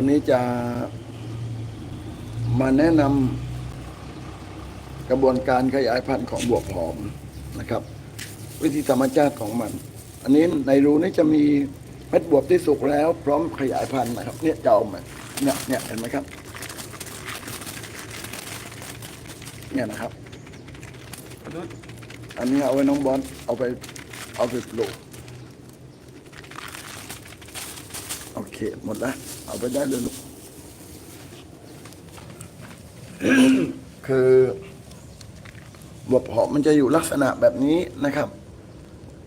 วันนี้จะมาแนะนำกระบวนการขยายพันธุ์ของบวบหอมนะครับ วิธีธรรมชาติของมัน อันนี้ในรูนี้จะมีเม็ดบวบที่สุกแล้ว พร้อมขยายพันธุ์นะครับ เนี่ยจะเอามาเนี่ยเนี่ยเห็นไหมครับ เนี่ยนะครับ อันนี้เอาไว้น้องบอลเอาไปเอาไปปลูก โอเค หมดแล้ว เอาไปได้เลยลูก คือบวบหอมมันจะอยู่ลักษณะแบบนี้นะครับ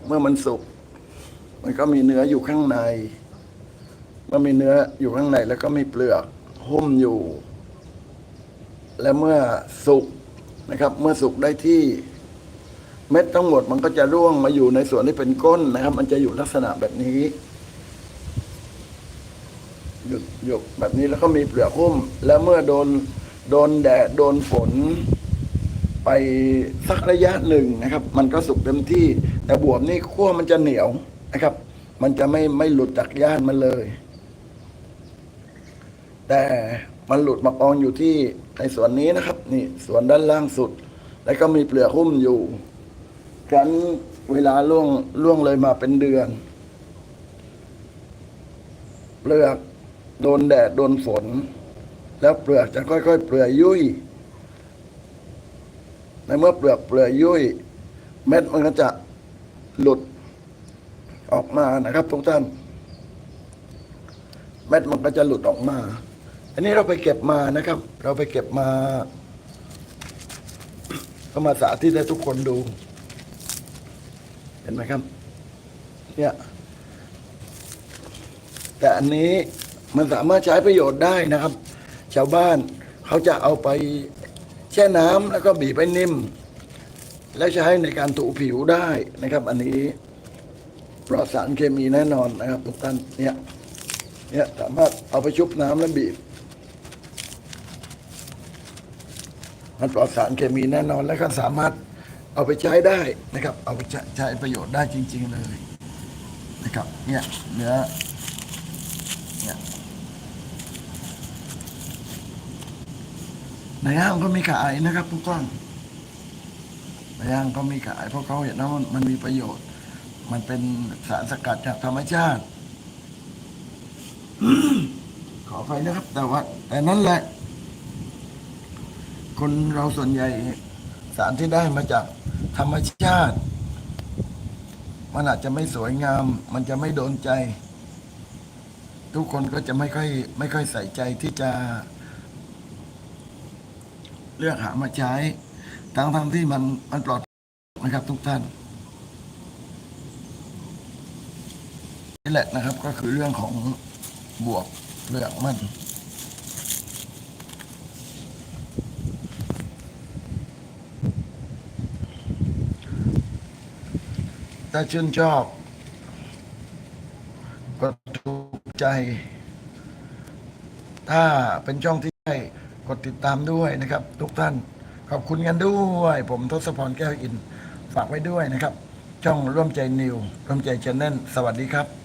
เมื่อมันสุก มันก็มีเนื้ออยู่ข้างใน เมื่อมีเนื้ออยู่ข้างในแล้วก็มีเปลือกหุ้มอยู่ และเมื่อสุกนะครับ เมื่อสุกได้ที่เม็ดทั้งหมดมันก็จะร่วงมาอยู่ในส่วนที่เป็นก้นนะครับ มันจะอยู่ลักษณะแบบนี้ หยุดหยกแบบนี้แล้วก็มีเปลือกหุ้ม แล้วเมื่อโดนโดนแดดโดนฝน ไปสักระยะหนึ่งนะครับ มันก็สุกเต็มที่ แต่บวบนี่ขั้วมันจะเหนียวนะครับ มันจะไม่ไม่หลุดจากย่านมันเลย แต่มันหลุดมากองอยู่ที่ในส่วนนี้นะครับ นี่ส่วนด้านล่างสุด แล้วก็มีเปลือกหุ้มอยู่ครั้นเวลาล่วงล่วงเลยมาเป็นเดือน เปลือก โดนแดดโดนฝน แล้วเปลือกจะค่อยๆ เปลือยยุ่ยในเมื่อเปลือกเปลือยยุ่ย เม็ดมันก็จะหลุดออกมานะครับทุกท่าน เม็ดมันก็จะหลุดออกมา อันนี้เราไปเก็บมานะครับ เราไปเก็บมาก็มาสาธิตให้ทุกคนดู เห็นไหมครับ เนี่ย แต่อันนี้ มันสามารถใช้ประโยชน์ได้นะครับ ชาวบ้านเขาจะเอาไปแช่น้ำแล้วก็บีบให้นิ่ม แล้วใช้ในการถูผิวได้นะครับ อันนี้ปลอดสารเคมีแน่นอนนะครับ ทุกท่านเนี่ยเนี่ยสามารถเอาไปชุบน้ำแล้วบีบ มันปลอดสารเคมีแน่นอน แล้วก็สามารถเอาไปใช้ได้นะครับ เอาไปใช้ประโยชน์ได้จริง ๆ เลยนะครับ เนี่ยเนื้อเนี่ย ในห้างก็มีขายนะครับ ทุกท่านในห้างก็มีขายเพราะเขาเห็นว่ามันมันมีประโยชน์ มันเป็นสารสกัดจากธรรมชาติ ขอไปนะครับ แต่ว่า แต่นั่นแหละ คนเราส่วนใหญ่สารที่ได้มาจากธรรมชาติ มันอาจจะไม่สวยงาม มันจะไม่โดนใจ ทุกคนก็จะไม่ค่อย ไม่ค่อยใส่ใจที่จะ เลือกหามาใช้ ทั้งทั้งที่มันมันปลอดนะครับทุกท่านนี่แหละนะครับก็คือเรื่องของบวกเปลือกมันถ้าชื่นชอบก็ถูกใจ ถ้าเป็นช่องที่ใช่ กดติดตามด้วยนะครับ ทุกท่านขอบคุณกันด้วย ผมทศพรแก้วอิน ฝากไว้ด้วยนะครับ ช่องร่วมใจนิวร่วมใจชแนลสวัสดีครับ